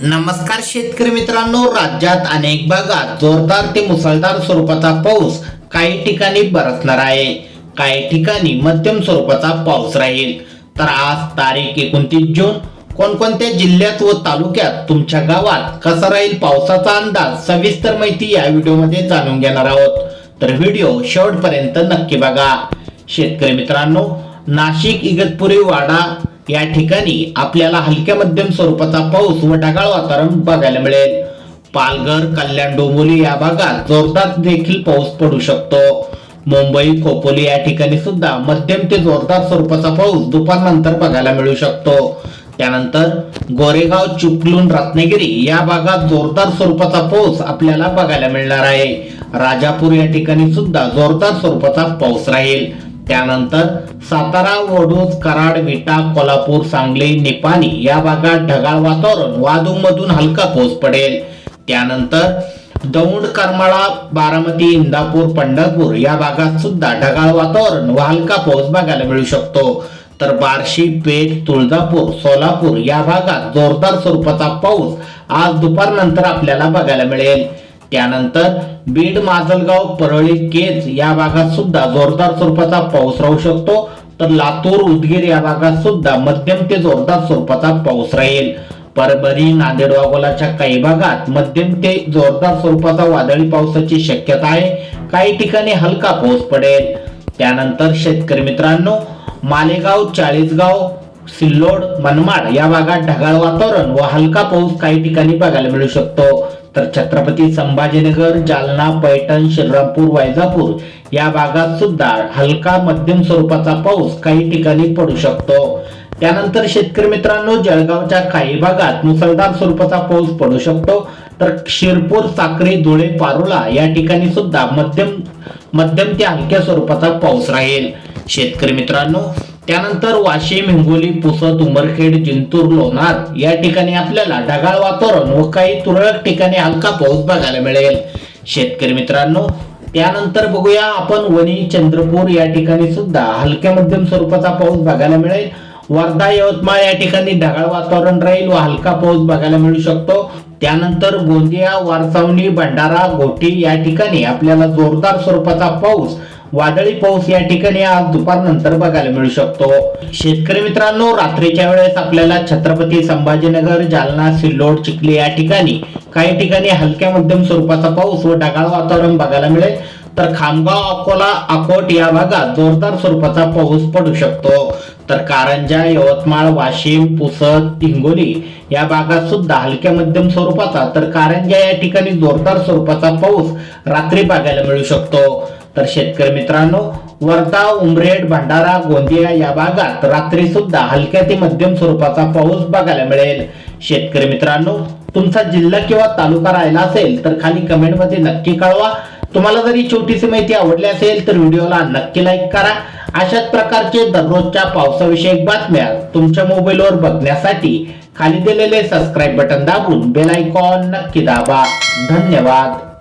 नमस्कार शेतकरी मित्रांनो राज्यात अनेक भागात जोरदार ते मुसळधार स्वरूपाचा पाऊस काही ठिकाणी बरसणार आहे. काही ठिकाणी मध्यम स्वरूपाचा पाऊस राहील. तर आज तारीख एकोणतीस जून. कोणकोणत्या जिल्ह्यात व तालुक्यात तुमच्या गावात कसा राहील पावसाचा अंदाज सविस्तर माहिती या व्हिडिओमध्ये जाणून घेणार आहोत. तर व्हिडिओ शेवटपर्यंत नक्की बघा. शेतकरी मित्रांनो नाशिक इगतपुरी वाडा या ठिकाणी आपल्याला हलक्या मध्यम स्वरूपाचा पाऊस व ढगाळ वातावरण बघायला मिळेल. पालघर कल्याण डोंबिवली या भागात जोरदार देखील पाऊस पडू शकतो. मुंबई खोपोली या ठिकाणी सुद्धा मध्यम ते जोरदार स्वरूपाचा पाऊस दुपारनंतर बघायला मिळू शकतो. त्यानंतर गोरेगाव चिपळूण रत्नागिरी या भागात जोरदार स्वरूपाचा पाऊस आपल्याला बघायला मिळणार आहे. राजापूर या ठिकाणी सुद्धा जोरदार स्वरूपाचा पाऊस राहील. त्यानंतर सातारा वडूज कराड विटा कोल्हापूर सांगली निपाणी या भागात ढगाळ वातावरण वादूमधून हलका पाऊस पडेल. त्यानंतर दौंड करमाळा बारामती इंदापूर पंढरपूर या भागात सुद्धा ढगाळ वातावरण व हलका पाऊस बघायला मिळू शकतो. तर बार्शी पेठ तुळजापूर सोलापूर या भागात जोरदार स्वरूपाचा पाऊस आज दुपारनंतर आपल्याला बघायला मिळेल. त्यानंतर बीड माजलगाव परळी केज या भागात सुद्धा जोरदार स्वरूपाचा पाऊस राहू शकतो. तर लातूर उदगीर या भागात सुद्धा मध्यम ते जोरदार स्वरूपाचा पाऊस राहील. परभणी नांदेड वाघोलाच्या काही भागात मध्यम ते जोरदार स्वरूपाचा वादळी पावसाची शक्यता आहे. काही ठिकाणी हलका पाऊस पडेल. त्यानंतर शेतकरी मित्रांनो मालेगाव चाळीसगाव सिल्लोड मनमाड या भागात ढगाळ वातावरण व हलका पाऊस काही ठिकाणी बघायला मिळू शकतो. तर छत्रपती संभाजीनगर जालना पैठण श्रीरामपूर वैजापूर या भागात सुद्धा हलका मध्यम स्वरूपाचा पाऊस काही ठिकाणी पडू शकतो. त्यानंतर शेतकरी मित्रांनो जळगावच्या काही भागात मुसळधार स्वरूपाचा पाऊस पडू शकतो. तर शिरपूर साक्री धुळे पारोला या ठिकाणी सुद्धा मध्यम मध्यम ते हलक्या स्वरूपाचा पाऊस राहील. शेतकरी मित्रांनो त्यानंतर वाशिम हिंगोली पुसद उमरखेड जिंतूर लोणार या ठिकाणी आपल्याला ढगाळ वातावरण व काही तुरळक ठिकाणी हलका पाऊस बघायला मिळेल. शेतकरी मित्रांनो त्यानंतर बघूया आपण वणी चंद्रपूर या ठिकाणी सुद्धा हलक्या मध्यम स्वरूपाचा पाऊस बघायला मिळेल. वर्धा यवतमाळ या ठिकाणी ढगाळ वातावरण राहील व हलका पाऊस बघायला मिळू शकतो. त्यानंतर गोंदिया वारसावणी भंडारा घोटी या ठिकाणी आपल्याला जोरदार स्वरूपाचा पाऊस वादळी पाऊस या ठिकाणी आज दुपारनंतर बघायला मिळू शकतो. शेतकरी मित्रांनो रात्रीच्या वेळेस आपल्याला छत्रपती संभाजीनगर जालना सिल्लोड चिखली या ठिकाणी काही ठिकाणी हलक्या मध्यम स्वरूपाचा पाऊस व ढगाळ वातावरण बघायला मिळेल. तर खामगाव अकोला अकोट या भागात जोरदार स्वरूपाचा पाऊस पडू शकतो. तर कारंजा यवतमाळ वाशिम पुसद हिंगोली या भागात सुद्धा हलक्या मध्यम स्वरूपाचा तर कारंजा या ठिकाणी जोरदार स्वरूपाचा पाऊस रात्री बघायला मिळू शकतो. तर शेतकरी मित्रांनो वर्धा उमरेड भंडारा गोंदिया या भागात रात्री सुद्धा हलक्या ते मध्यम स्वरूपाचा पाऊस बघायला मिळेल. शेतकरी मित्रांनो तुमचा जिल्हा किंवा तालुका राहिला असेल तर खाली कमेंटमध्ये नक्की कळवा. तुम्हाला जरी छोटीशी माहिती आवडली असेल तर व्हिडिओला नक्की लाईक करा. अशाच प्रकारचे दररोजच्या पावसाविषयक बातम्या तुमच्या मोबाईलवर बघण्यासाठी खाली दिलेले सबस्क्राईब बटन दाबून बेल आयकॉन नक्की दाबा. धन्यवाद.